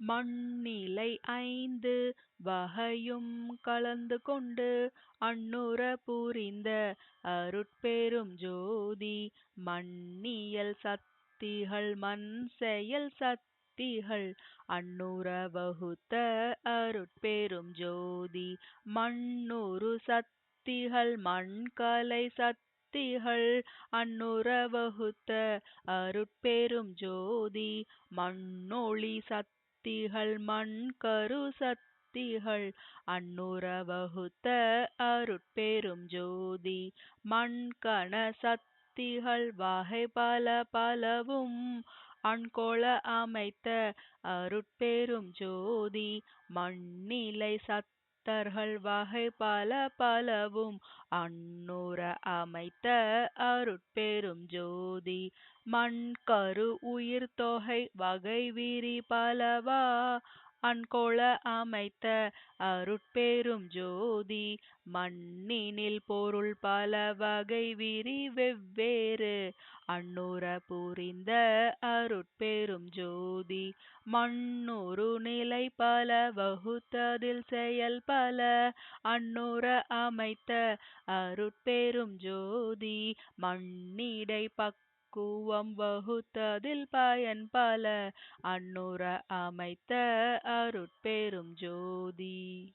மண்ணிலை ஐந்து வகையும் கலந்து கொண்டு அண்ணுற புரிந்த அருட்பெரும் ஜோதி மன்னியல் சத்திகள் மன்செயல் சத்திகள் அண்ணுற வகுத்த அருட்பெரும் ஜோதி மண்ணுறு சத்திகள் மண்கலை சத்திகள் அன்னுர வகுத்த அருட்பெரும் ஜோதி மண்ணொளி சத் சக்திகள் மண்கரு சக்திகள். அன்னுர வகுத்த அருட்பெரும் ஜோதி. மண்கண சக்திகள் வகை பல பலவும். அண்கொள அமைத்த அருட்பெரும் ஜோதி. மண்ணிலை சத்தர்கள் வகை பல பலவும். அன்னுர அமைத்த அருட்பெரும் ஜோதி மண்கரு உயிர் தொகை வகை விரி பலவா. அண்கொள அமைத்த அருட்பெரும் ஜோதி மண்ணினில் பொருள் பல வகை விரி வெவ்வேறு. அன்னுர புரிந்த அருட்பெரும் ஜோதி மண்ணுறு நிலை பல வகுத்ததில் செயல் பல. அன்னுர அமைத்த அருட்பெரும் ஜோதி மண்ணிடை கூவம் வகுத்ததில் பயன் பல. அன்னுற அமைத்த அருட்பெரும் ஜோதி.